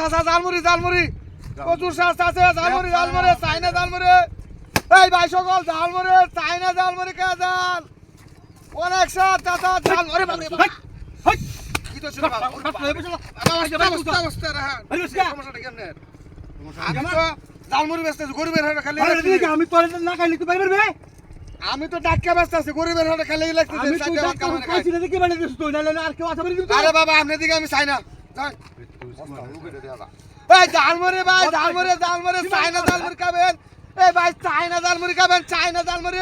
আছে জালমুড়ি জালমুড়ি প্রচুর শাস্ত আছে জালমুড়ি জালমুড়ি চাইনা জালমুড়ি এই ভাই সকল জালমুড়ি চাইনা জালমুড়ি কে জাল অনেক সাত চাচা কেমনে? আমি তো ডাক্কা বেচতেছি গরিবের হাটে খালি লাগতেছে মানে আর বাবা আপনার দিকে আমি চাই না। এই জালমুড়ি ভাই জালমুড়ি জালমুড়ি চাইনা জালমুড়ি খাবেন? এই ভাই চাইনা জালমুড়ি খাবেন চাইনা জালমুড়ি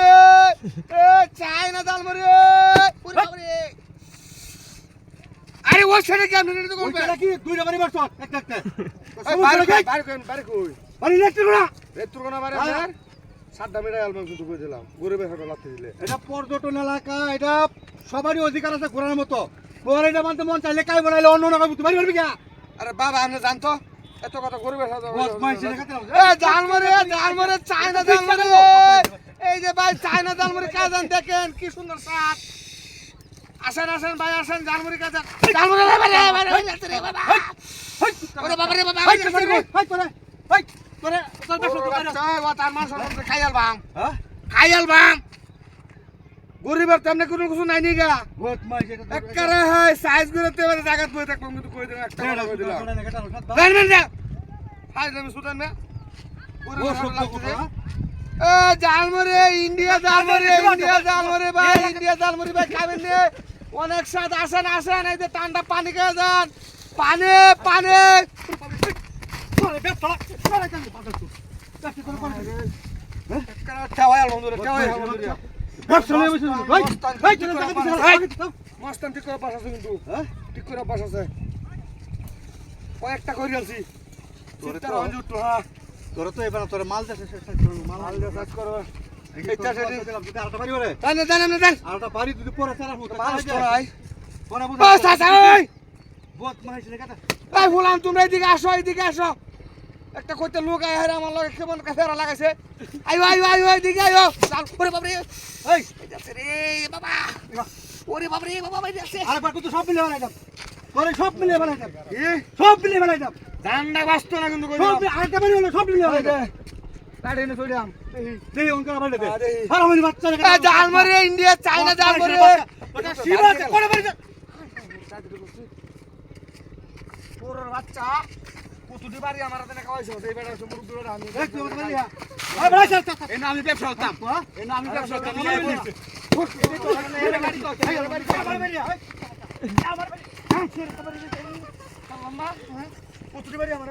এই চাইনা জালমুড়ি আরে ও ছেড়ে কেমন নিতে ওই করবে কি? দুইটা বাড়ি মারছ একটা একটা। এই বাড়ি কই, বাড়ি কই, বাড়ি কই? বাড়ি ইলেকট্রিক না। এ তোর কোনা বাড়ি আপনার? সাতটা মিটার অ্যালবাম শুধু করে দিলাম। গরিবের হাটে দিলে। এটা পর্যটন এলাকা এটা সবারই অধিকার আছে ঘোরার মতো। তোমার এটা মানতে মন চাইলে কাই বনাইলে অন্য তুই বাড়ি পারবি কে? আরে বাবা আপনি জানতো? এত কথা এ জালমুড়ি জালমুড়ি চাইনা জালমুড়ি এই যে ভাই চাইনা জালমুড়ি কাজান দেখেন কি সুন্দর স্বাদ। আসেন আসেন ভাই আসেন জালমুড়ি কাজান জালমুড়ি রে বাবা রে বাবা রে বাবা ওরে বাবা রে বাবা হাই যাচ্ছে তোরে রে। হাই তোরে হাই তোরে তোর ওরে ব্যবসা বাচ্চা, ও তার মাংস মাংস খাইয়াল বাম। হ্যাঁ? খাইয়াল বাম। গরিবের তেমনি কোনো কিছু নাই নি গা। বহুত একবারে হয় সাইজ করে তে এবারে জায়গা বই থাকব কিন্তু কই দিলাম একটা কথা কই দিলাম। ও জানবেন না হাই আমি সুদান না? হাটে সত্য কথা এ জালমুড়ি ইন্ডিয়া জালমুড়ি ইন্ডিয়া জালমুড়ি ভাই ইন্ডিয়া জালমুড়ি ভাই খাবেন নি। অনেক স্বাদ আসেন আসেন এই যে ঠান্ডা পানি খেয়ে যান। পানি পানি। বসে মস্তান ঠিক করে পাশ আছে। কিন্তু। হ্যাঁ? ঠিক করে পাশ আছে। কয়েকটা করে হ্যাঁ। তোরা তো এবার তোরে মাল দেশে মাল মাল দিয়ে কাজ করো তোমরা এদিকে আসো এদিকে আসো। একটা কইতে লোক আয় হারে আমার লগে কেমন ফেরা লাগাইছে। আইও আইও আইও এদিকে আইও চাল ওরে বাবা রে এই যাচ্ছে রে বাবা। ওরে বাবা রে বাবা ভাই যাচ্ছে। আরেকবার তুই তো সব মিলে বানাই দাম তোরে সব মিলে বানাই দাম কি? সব মিলে বানাই দাম জান্ডা বাস্ত না কিন্তু কই সব আরেকটা বাড়ি হলো সব মিলে বানাই দাম গাড়ি এনে চড়াম দেই অঙ্কার বাড়ি দে। আর। আমার বাচ্চা লেখা জাল মারি ইন্ডিয়া চাইনা জাল মারি। ওটা আছে কোন বাড়ি তোর বাচ্চা। কুতুটি বাড়ি আমার হাতে খাওয়াইছো এই বেটা সমুদ্র দূরে আমি দেখ তুই বাড়ি হ্যাঁ আরে বাড়ি চল চল এনে আমি ব্যবসা করতাম এনে আমি ব্যবসা করতাম আমার বাড়ি আছে। এনে গাড়ি কর এই গাড়ি কর আমার বাড়ি হ্যাঁ কুতুটি বাড়ি আমার কুতুটি বাড়ি আমার